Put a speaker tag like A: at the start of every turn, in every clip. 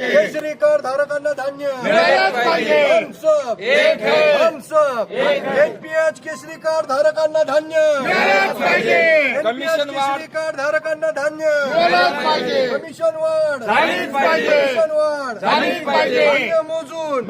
A: केसरी धारकांना धान्य. सब एनपीएच केसरी कार्ड धारकांना धान्य.
B: कमिशन.
A: केसरी कार्ड धारकांना धान्य. कमिशन वाढ. कमिशन वाढ. धान्य मोजून.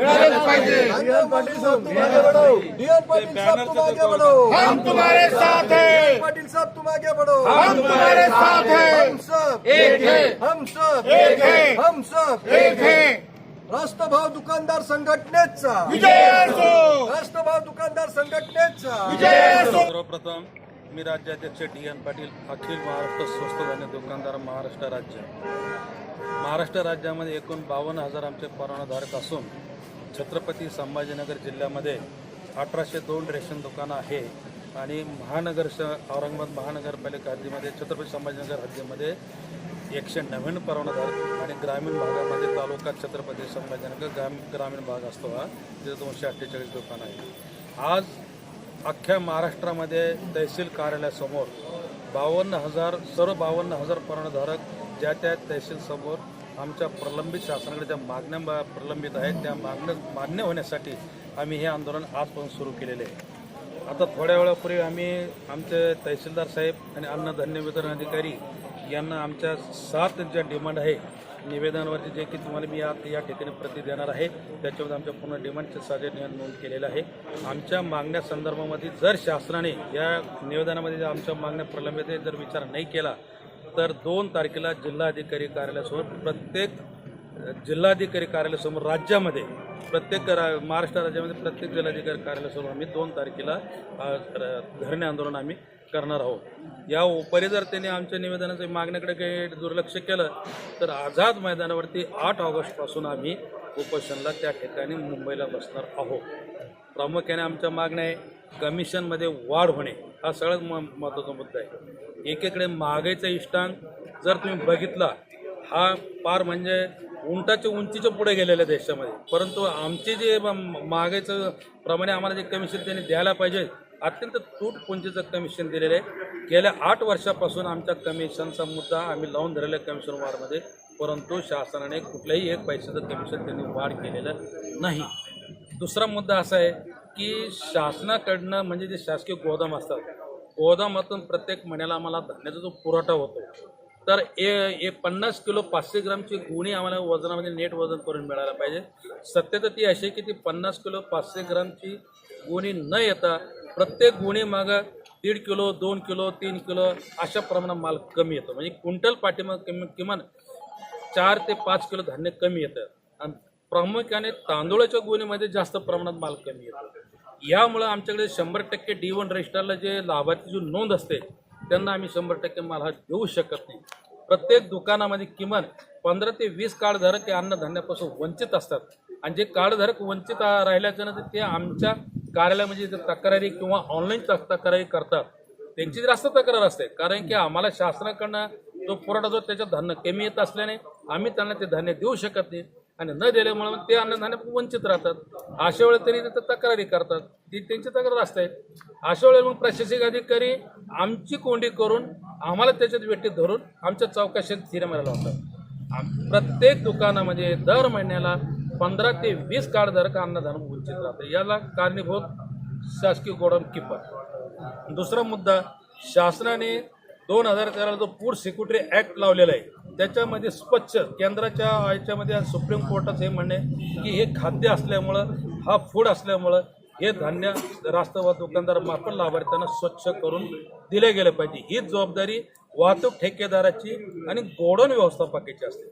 A: डीएन पाटील साहब तुम आगे बढ़ो
C: हम तुम्हारे साथ हैं.
A: पाटील साहब तुम आगे बढ़ो
C: हम तुम्हारे साथ हैं.
A: हम सब.
C: एक है.
A: हम सब.
C: एक है.
A: हम सब.
C: एक है.
A: राष्ट्रभाव दुकानदार संघटनेचा.
C: विजय असो!
A: राष्ट्रभाव दुकानदार संघटनेचा.
C: विजय असो!
B: सर्वप्रथम मी राज्याध्यक्ष डी एन पाटील अखिल महाराष्ट्र स्वस्त धान्य दुकानदार महाराष्ट्र राज्य. महाराष्ट्र राज्यामध्ये एकूण बावन्न हजार आमचे परवानाधारक असून छत्रपती संभाजीनगर जिल्ह्यामध्ये अठराशे दोन रेशन दुकानं आहे आणि महानगर श औरंगाबाद महानगरपालिका हद्दीमध्ये छत्रपती संभाजीनगर हद्दीमध्ये एकशे नव्याण्णव परवानाधारक आणि ग्रामीण भागामध्ये तालुका छत्रपती संभाजीनगर ग्राम ग्रामीण भाग असतो हा तिथे दोनशे अठ्ठेचाळीस दुकानं आहे. आज अख्ख्या महाराष्ट्रामध्ये तहसील कार्यालयासमोर बावन्न हजार सर्व बावन्न हजार परवानाधारक ज्या त्या तहसीलसमोर आमच्या प्रलंबित शासनाकडे ज्या मागण्या बा- प्रलंबित आहेत त्या मागण्या मान्य होण्यासाठी आम्ही हे आंदोलन आजपासून सुरू केलेले आहे. आता थोड्या वेळापूर्वी आम्ही आमचे तहसीलदार साहेब आणि अन्नधान्य वितरण अधिकारी यांना आमच्या सात ज्या डिमांड आहे निवेदनावरती जे की तुम्हाला मी या या ठिकाणी प्रति देणार आहे त्याच्यामध्ये आमच्या पूर्ण डिमांडचे साधे नोंद केलेलं आहे. आमच्या मागण्या संदर्भामध्ये जर शासनाने या निवेदनामध्ये जर आमच्या मागण्या प्रलंबित जर विचार नाही केला तर दोन तारखेला जिल्हाधिकारी कार्यालयासमोर प्रत्येक जिल्हाधिकारी कार्यालयासमोर राज्यामध्ये प्रत्येक रा महाराष्ट्र राज्यामध्ये प्रत्येक जिल्हाधिकारी कार्यालयासमोर आम्ही दोन तारखेला धरणे आंदोलन आम्ही करणार आहोत. या उपरी जर त्यांनी आमच्या निवेदनाच्या मागण्याकडे काही दुर्लक्ष केलं तर आझाद मैदानावरती आठ ऑगस्टपासून आम्ही उपोषणला त्या ठिकाणी मुंबईला बसणार आहोत. प्रामुख्याने आमच्या मागण्या आहे कमिशनमध्ये वाढ होणे. हा सगळ्यात म महत्त्वाचा मुद्दा आहे. एकीकडे महागाईचा इष्टांक जर तुम्ही बघितला हा पार म्हणजे उंटाच्या उंचीच्या पुढे गेलेल्या देशामध्ये. परंतु आमचे जे म- महागाईचं प्रमाणे आम्हाला जे कमिशन त्यांनी द्यायला पाहिजे अत्यंत तूटपुंजीचं कमिशन दिलेलं आहे. गेल्या आठ वर्षापासून आमच्या कमिशनचा मुद्दा आम्ही लावून धरलेला कमिशन वाढमध्ये. परंतु शासनाने कुठल्याही एक पैशाचं कमिशन त्यांनी वाढ केलेलं नाही. दुसरा मुद्दा असा आहे की शासनाकडनं म्हणजे जे शासकीय गोदाम असतात गोदामातून प्रत्येक महिन्याला आम्हाला धान्याचा जो पुरवठा होतो तर ए ए पन्नास किलो पाचशे ग्रामची गुणी आम्हाला वजनामध्ये नेट वजन करून मिळायला पाहिजे. सत्य तर ती अशी आहे की ती पन्नास किलो पाचशे ग्रामची गुणी न येता प्रत्येक गुन्हे मागं दीड किलो दोन किलो तीन किलो अशा प्रमाणात माल कमी येतो. म्हणजे क्विंटल पाठीमाग किमान किमान चार ते पाच किलो धान्य कमी येतं. आणि प्रामुख्याने तांदूळाच्या गुणीमध्ये जास्त प्रमाणात माल कमी येतो. यामुळं आमच्याकडे शंभर टक्के डी वन रजिस्टरला जे लाभार्थी जी नोंद असते त्यांना आम्ही शंभर टक्के माल हा देऊ शकत नाही. प्रत्येक दुकानामध्ये किमान पंधरा ते वीस कार्डधारक हे अन्नधान्यापासून वंचित असतात. आणि जे कार्डधारक वंचित आ- ते आमच्या कार्यालयामध्ये म्हणजे जर तक्रारी किंवा ऑनलाईन तक्रारी करतात त्यांची जास्त तक्रार असते. कारण की आम्हाला शासनाकडनं जो पुरवठा जो त्याच्यात धान्य कमी येत असल्याने आम्ही त्यांना ते धान्य देऊ शकत नाही आणि न दिल्यामुळे मग ते अन्नधान्य वंचित राहतात. अशा वेळेला तरी तिथं तक्रारी करतात. ती त्यांची तक्रार असते. अशा वेळेला मग प्रशासकीय अधिकारी आमची कोंडी करून आम्हाला त्याच्यात वेटीत धरून आमच्या चौकशात थिऱ्या लावतात. आम- प्रत्येक दुकानामध्ये दर महिन्याला पंधरा ते वीस कार्डधारक अन्नधान्य वंचित राहतं याला कारणीभूत शासकीय गोडाऊन किपर दुसरा मुद्दा शासनाने दोन हजार तेराला जो फूड सिक्युरिटी ॲक्ट लावलेला आहे त्याच्यामध्ये स्वच्छ केंद्राच्या याच्यामध्ये सुप्रीम कोर्टाचं हे म्हणणे आहे की हे खाद्य असल्यामुळं हा फूड असल्यामुळं हे धान्य राष्ट्रवाद दुकानदार मार्फत लाभार्थ्यांना स्वच्छ करून दिले गेले पाहिजे. ही जबाबदारी वाहतूक ठेकेदाराची आणि गोडन व्यवस्थापकाची असते.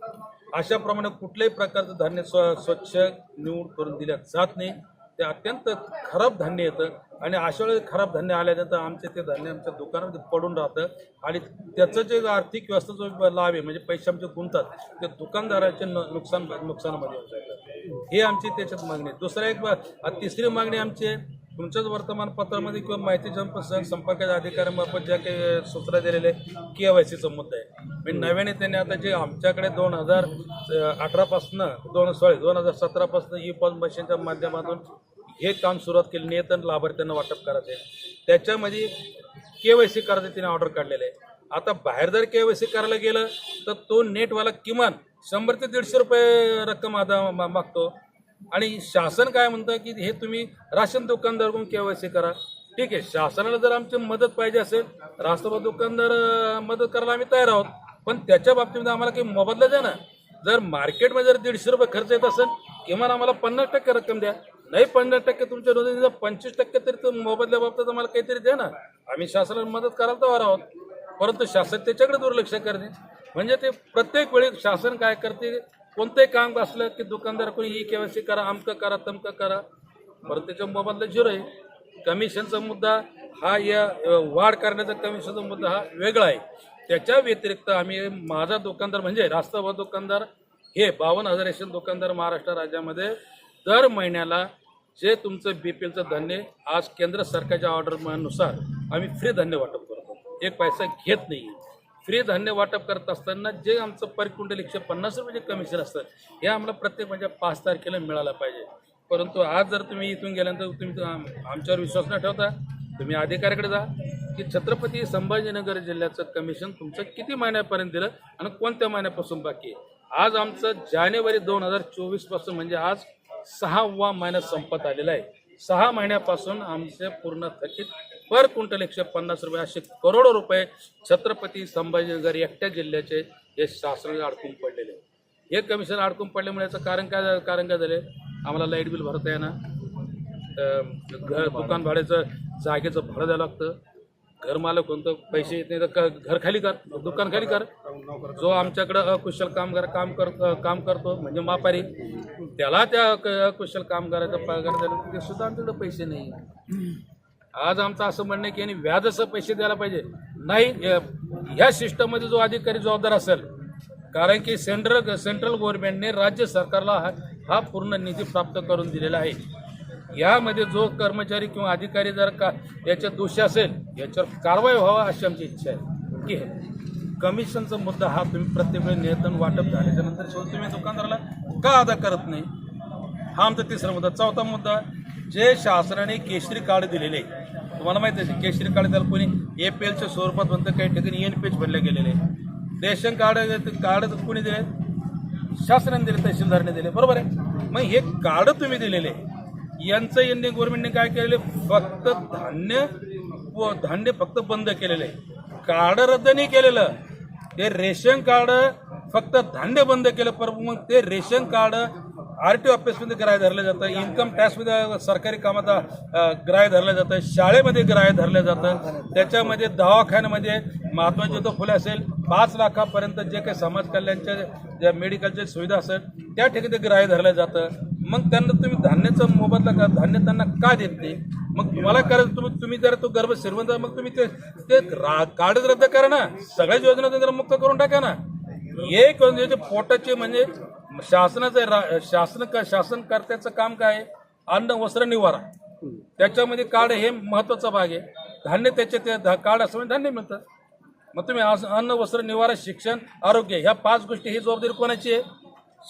B: अशाप्रमाणे कुठल्याही प्रकारचं धान्य स्व स्वच्छ निवड करून दिल्या जात नाही. ते अत्यंत खराब धान्य येतं. आणि अशा वेळेस खराब धान्य आल्यानंतर आमचे ते धान्य आमच्या दुकानामध्ये पडून राहतं. आणि त्याचं जे आर्थिक व्यवस्था जो लाभ आहे म्हणजे पैसे आमचे गुंतात ते दुकानदाराचे न नुकसान नुकसानामध्ये होऊन जातं. हे आमची त्याच्यात मागणी आहे. दुसरं एक तिसरी मागणी आमची आहे तुमच्याच वर्तमानपत्रामध्ये किंवा माहिती जन संपर्काच्या अधिकाऱ्यांमार्फत ज्या काही सूचना दिलेल्या आहेत के वाय सीचा मुद्दा आहे. म्हणजे नव्याने त्यांनी आता जे आमच्याकडे दोन हजार अठरापासनं दोन सॉरी दोन हजार सतरापासनं ई पॉज मशीनच्या माध्यमातून हे काम सुरुवात केली नियतन लाभार्थ्यांना वाटप करायचं आहे त्याच्यामध्ये के वाय सी करायचं तिने ऑर्डर काढलेलं आहे. आता बाहेर जर के वाय सी करायला गेलं तर तो नेटवाला किमान शंभर ते दीडशे रुपये रक्कम आता मा- मागतो. आणि शासन काय म्हणतं की हे तुम्ही राशन दुकानदारकडून सी करा. ठीक आहे शासनाला जर आमची मदत पाहिजे असेल राष्ट्रवादी दुकानदार मदत करायला आम्ही तयार आहोत. पण त्याच्या बाबतीमध्ये आम्हाला काही मोबदला द्या ना. जर मार्केटमध्ये जर दीडशे रुपये खर्च येत असेल किमान आम्हाला पन्नास टक्के रक्कम द्या. नाही पंधरा टक्के तुमच्या रोजगारीचा पंचवीस टक्के तरी मोबदल्या बाबतीत आम्हाला काहीतरी द्या ना. आम्ही शासनाला मदत करायला तयार आहोत. परंतु शासन त्याच्याकडे दुर्लक्ष करते म्हणजे ते प्रत्येक वेळी शासन काय करते? कोणतंही काम असलं की दुकानदार कोणी ई केवायसी करा अमकं करा तमकं करा. परत त्याच्या मोबदला झिरो आहे. कमिशनचा मुद्दा हा या वाढ करण्याचा कमिशनचा मुद्दा हा वेगळा आहे. त्याच्या व्यतिरिक्त आम्ही माझा दुकानदार म्हणजे राष्ट्रवाद दुकानदार हे बावन्न हजार दुकानदार महाराष्ट्र राज्यामध्ये दर महिन्याला जे तुमचं बी पी एलचं धान्य आज केंद्र सरकारच्या ऑर्डरनुसार आम्ही फ्री धान्य वाटप करतो एक पैसा घेत नाही. फ्री धान्य वाटप करत असताना जे आमचं पर क्विंटल एकशे पन्नास रुपये जे कमिशन असतं हे आम्हाला प्रत्येक म्हणजे पाच तारखेला मिळालं पाहिजे. परंतु आज जर तुम्ही इथून गेल्यानंतर तुम्ही आम- आमच्यावर विश्वास न ठेवता तुम्ही अधिकाऱ्याकडे जा की छत्रपती संभाजीनगर जिल्ह्याचं कमिशन तुमचं किती महिन्यापर्यंत दिलं आणि कोणत्या महिन्यापासून बाकी आहे. आज आमचं जानेवारी दोन हजार चोवीसपासून म्हणजे आज सहावा महिना संपत आलेला आहे. सहा महिन्यापासून आमचे पूर्ण थकीत पर क्विंटल एकशे पन्नास रुपये असे करोडो रुपये छत्रपती संभाजीनगर एकट्या जिल्ह्याचे हे शासनाने अडकून पडलेले हे कमिशन अडकून पडल्यामुळे याचं कारण काय झालं- कारण काय झाले? आम्हाला लाइट बिल भरता येणार घर दुकान भाड्याचं जागेचं भाडं द्यावं लागतं. घर मालक कोणतं? पैसे येत नाही. तर घर खाली कर. दुकान खाली कर. जो आमच्याकडं अकुशल कामगार काम कर काम करतो म्हणजे मापारी. त्याला त्या क- कामगाराचा पगार द्यायला ते सुद्धा आमच्याकडे पैसे नाही. आज आमचं असं म्हणणं आहे की यांनी व्याजाचं पैसे द्यायला पाहिजे. नाही ह्या सिस्टममध्ये जो अधिकारी जबाबदार असेल कारण की सेंट्रल सेंट्रल गव्हर्नमेंटने राज्य सरकारला हा हा पूर्ण निधी प्राप्त करून दिलेला आहे. यामध्ये जो कर्मचारी किंवा अधिकारी जर का याच्यात दोषी असेल याच्यावर कारवाई व्हावा अशी आमची इच्छा आहे. की कमिशनचा मुद्दा हा तुम्ही प्रत्येक वेळी नियंत्रण वाटप झाल्याच्यानंतर शेवटी तुम्ही दुकानदाराला का अदा करत नाही? हा आमचा तिसरा मुद्दा. चौथा मुद्दा जे शासनाने केशरी कार्ड दिलेले आहे तुम्हाला माहिती आहे केशरी कार्ड त्याला कोणी ए पी एलच्या स्वरूपात म्हणतं काही ठिकाणी एन पी एच भरले गेलेले. आहे. रेशन कार्ड कार्ड कोणी दिले? शासनाने दिले तहसीलदारने दिले. बरोबर आहे? मग हे कार्ड तुम्ही दिलेले. आहे. यांचं यांनी गव्हर्नमेंटने काय केलेले? फक्त धान्य व धान्य फक्त बंद केलेलं. आहे कार्ड रद्द नाही केलेलं. ते रेशन कार्ड फक्त धान्य बंद केलं पर मग ते रेशन कार्ड आर टी ऑफिसमध्ये ग्राह्य धरलं जातं. इन्कम टॅक्समध्ये सरकारी कामात ग्राह्य धरलं जातं. शाळेमध्ये ग्राह्य धरलं जातं. त्याच्यामध्ये दवाखान्यामध्ये महात्मा तो फुले असेल पाच लाखापर्यंत जे काही समाज कल्याणच्या ज्या मेडिकलच्या सुविधा असेल त्या ठिकाणी ग्राह्य धरलं जातं. मग त्यांना तुम्ही धान्याचा मोबदला का धान्य त्यांना का देत? नाही मग तुम्हाला करायचं तुम्ही तुम्ही जर तो गर्भ श्रीमंत मग तुम्ही ते ते रा- कार्डच रद्द करा ना. सगळ्याच योजना जरा मुक्त करून टाका ना. एक म्हणजे पोटाचे म्हणजे शासनाचं रा- शासन शासनकर्त्याचं काम काय आहे? अन्न वस्त्र निवारा. त्याच्यामध्ये कार्ड हे महत्त्वाचा भाग आहे. धान्य त्याचे ते धा- कार्ड असं म्हणजे धान्य मिळतं. मग तुम्ही अन्न वस्त्र निवारा शिक्षण आरोग्य ह्या पाच गोष्टी ही जबाबदारी कोणाची आहे?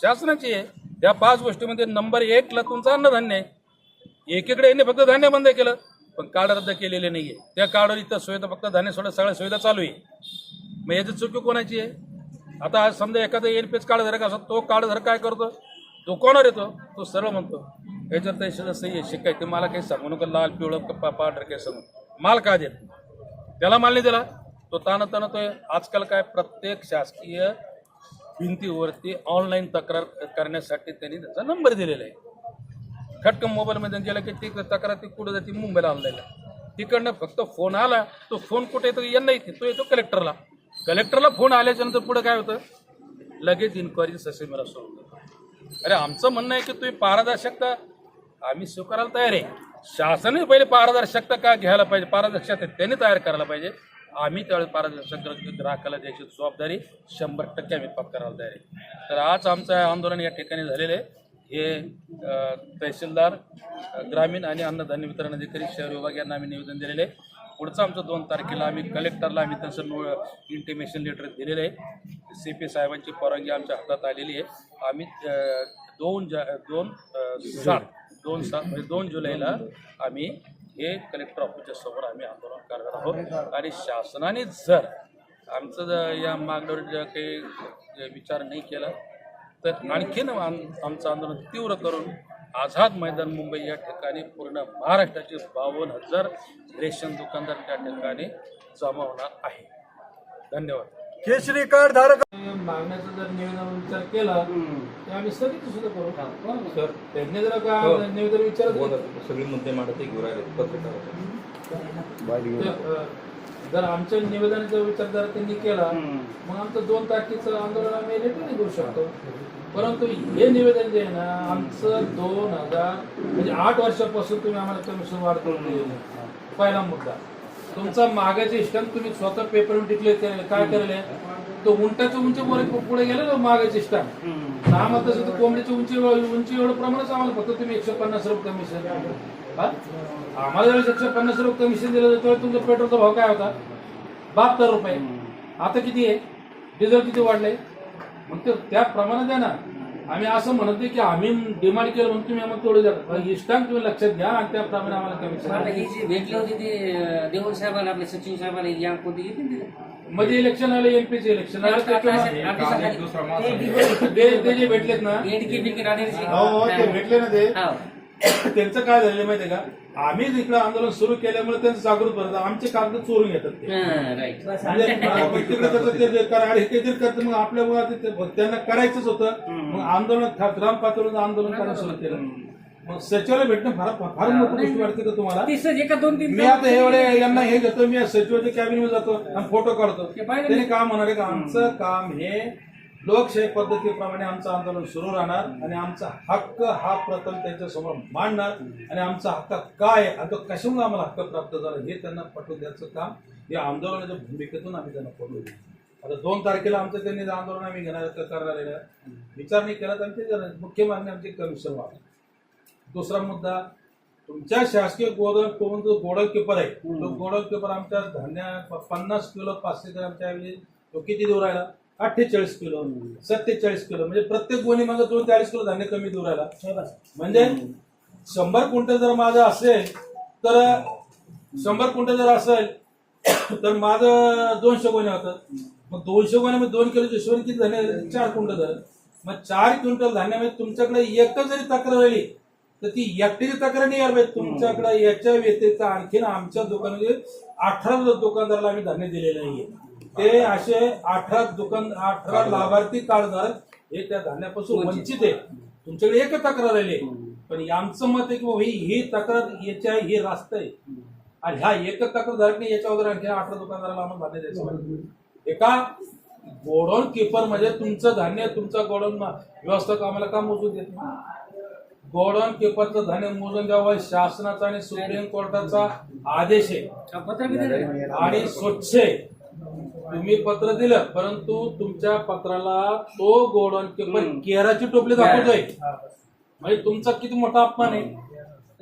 B: शासनाची आहे. या पाच गोष्टीमध्ये नंबर एकला तुमचं अन्नधान्य आहे. एकीकडे यांनी फक्त धान्य बंद केलं पण कार्ड रद्द केलेले आहे त्या कार्डवर इथं सुविधा फक्त धान्य सोडा सगळ्या सुविधा चालू आहे. मग याची चुकी कोणाची आहे? आता आज समजा एखादा एन पी एच कार्डधारक असतो तो कार्डधारक काय करतो? तो कोणावर येतो? तो सरळ म्हणतो. याच्यावर त्याच्याला सही आहे. शिकाय ते मला काही सांगू नका लाल पिवळं कप्पा पांढर काही सांगू माल का देत त्याला माल नाही दिला. तो ताना ताना तो आजकाल काय? प्रत्येक शासकीय भिंतीवरती ऑनलाईन तक्रार करण्यासाठी त्यांनी त्याचा नंबर दिलेला आहे. खटकन मोबाईलमध्ये गेला की ती तक्रार ती कुठं जाते? मुंबईला आणलेला तिकडनं फक्त फोन आला तो फोन कुठे येतो यांना येते. तो येतो कलेक्टरला कलेक्टरला फोन आल्याच्यानंतर पुढं काय होतं? लगेच इन्क्वायरी ससेमेरा सुरू होतं. अरे आमचं म्हणणं आहे की तुम्ही पारदर्शकता आम्ही स्वीकारायला तयार आहे. शासनही पहिले पारदर्शकता का घ्यायला पाहिजे? पारदर्शकता त्यांनी तयार करायला पाहिजे. आम्ही त्यावेळेस पारदर्शक ग्राहकाला द्यायची जबाबदारी शंभर टक्के आम्ही पत्करायला तयार आहे. तर आज आमचं आंदोलन या ठिकाणी झालेलं आहे. हे तहसीलदार ग्रामीण आणि अन्नधान्य वितरण अधिकारी शहर विभाग यांना आम्ही निवेदन दिलेलं आहे. पुढचं आमचं दोन तारखेला आम्ही कलेक्टरला आम्ही तसं नो इंटिमेशन लेटर दिलेलं आहे. सी पी साहेबांची परवानगी आमच्या हातात आलेली आहे. आम्ही दोन जा दोन सात दोन सात म्हणजे दोन जुलैला आम्ही हे कलेक्टर ऑफिसच्या समोर आम्ही आंदोलन करणार आहोत. आणि शासनाने जर आमचं जर या मागणीवर जर काही विचार नाही केला
D: तर आणखीन आम- आमचं आंदोलन तीव्र करून आझाद मैदान मुंबई या ठिकाणी पूर्ण महाराष्ट्राचे बावन्न हजार रेशन दुकानदार त्या ठिकाणी जमावणार आहे. धन्यवाद.
A: केशरी कार्ड धारक
B: मागण्याचा जर निवेदन विचार केला तर आम्ही स्थगित सुद्धा करू सर. त्यांनी जर का निवेदन विचारत
E: सगळे मुद्दे मांडते घेऊन राहिले पत्रकार
B: ते, अ, जर आमच्या निवेदनाचा विचार जर त्यांनी केला मग आमचं दोन तारखेचं आंदोलन आम्ही रेटून करू शकतो. परंतु हे निवेदन जे आहे ना आमचं दोन हजार म्हणजे आठ वर्षापासून तुम्ही आम्हाला कमिशन वाढ करून. पहिला मुद्दा. तुमचा मागाचे स्टॅम्प तुम्ही स्वतः पेपरवर डिक्लेअर केलेले काय केलेले तो उंटाच्या उंची पुढे गेले ना मागाचे स्टॅम्प आम्हाला तसं तर कोंबडीची उंची उंची एवढं प्रमाणच आम्हाला फक्त तुम्ही एकशे पन्नास रुपये कमिशन हा? आम्हाला ज्यावेळेस एकशे पन्नास रुपये कमिशन दिलं तेव्हा तुमचा पेट्रोलचा भाव काय होता? बहात्तर रुपये. आता किती आहे? डिझेल किती वाढले मग ते त्या प्रमाणात आहे ना. आम्ही असं म्हणत नाही की आम्ही डिमांड केलं म्हणून तुम्ही आम्हाला तेवढं द्या. पण इष्टांक तुम्ही लक्षात घ्या आणि त्याप्रमाणे आम्हाला
F: आता
B: कमिशन
F: ही जी भेटली होती ती देऊळ साहेबांना आपल्या सचिन साहेबांना या कोणती घेतली ना तिथे?
B: मध्ये इलेक्शन आलं एमपीचे इलेक्शन आलं ते ते जे भेटलेत ना.
F: राहण्याची-
B: हो ते भेटले ना ते.
F: हा.
B: त्यांचं काय झालं माहितीये का? आम्ही इकडे आंदोलन सुरू केल्यामुळे त्यांचं जागृत बनत आमचे कागद चोरून घेतात ते.
F: हा, right.
B: म्हणजे तिकडे त्याचं ते जे करा- आणि हे जे करतं मग आपल्या मुळात त्यांना करायचंच होतं. मग आंदोलन ग्राम पातळीवर आंदोलन करायला सुरू केलं. मग सचिवाला भेटणं फार फार मोठी गोष्ट वाटते का तुम्हाला?
F: ती सहज एका दोन तीन
B: मी आता एवढे यांना हे घेतो. मी सचिवाच्या कॅबिनमध्ये जातो आणि फोटो काढतो. त्यांनी काय म्हणाले का आमचं काम हे लोकशाही पद्धतीप्रमाणे आमचं आंदोलन सुरू राहणार आणि आमचा हक्क हा प्रथम त्यांच्यासमोर मांडणार आणि आमचा हक्क काय आहे आणि तो कशामुळे आम्हाला हक्क प्राप्त झाला हे त्यांना पटवून द्यायचं काम या आंदोलनाच्या भूमिकेतून आम्ही त्यांना देऊ आता दोन तारखेला आमचं त्यांनी आंदोलन आम्ही घेणार करणार आहे विचार नाही केला तर आमची मुख्य मागणी आमची कमिशन वाढ दुसरा मुद्दा तुमच्या शासकीय गोडन कोण जो गोडल किपर आहे तो गोडल किपर आमच्या धान्य पन्नास किलो पाचशे ग्रामच्या ऐवजी तो किती देऊ राहिला? अठ्ठेचाळीस किलो सत्तेचाळीस किलो. म्हणजे प्रत्येक गोणी मागे दोन चाळीस किलो धान्य कमी देऊ राहिला. म्हणजे शंभर क्विंटल जर माझं असेल तर शंभर क्विंटल जर असेल तर माझं दोनशे गोणे होतात. मग दोनशे गोण्यामध्ये दोन किलो हिशोबाने किती धान्य चार क्विंटल झालं मग चार क्विंटल धान्यामध्ये तुमच्याकडे एकच जरी तक्रार आली तर ती एकटीची तक्रार नाही पाहिजे तुमच्याकडे याच्या व्यतिरिक्त आणखीन आमच्या दुकानामध्ये अठरा दुकानदाराला आम्ही धान्य दिलेलं नाहीये. ते असे अठरा दुकान अठरा लाभार्थी कार्डधारक हे त्या धान्यापासून वंचित आहे. तुमच्याकडे एक तक्रार आली आहे. पण आमचं मत आहे की बाबा ही तक्रार याच्या हे रास्त आहे. आणि ह्या एक तक्रारधारकने याच्या वगैरे आणखी अठरा दुकानदाराला आम्हाला धान्य द्यायचं. एका गोडाऊन किपर म्हणजे तुमचं धान्य तुमचा गोडाऊन व्यवस्थापक आम्हाला का मोजून देत नाही? गोडाऊन किपरचं धान्य मोजून द्यावं शासनाचा आणि सुप्रीम कोर्टाचा आदेश आहे.
F: हा.
B: आणि स्वच्छ आहे. तुम्ही पत्र दिलं परंतु तुमच्या पत्राला तो गोडाऊन किपर केराची टोपली दाखवतोय. म्हणजे तुमचा किती मोठा अपमान आहे?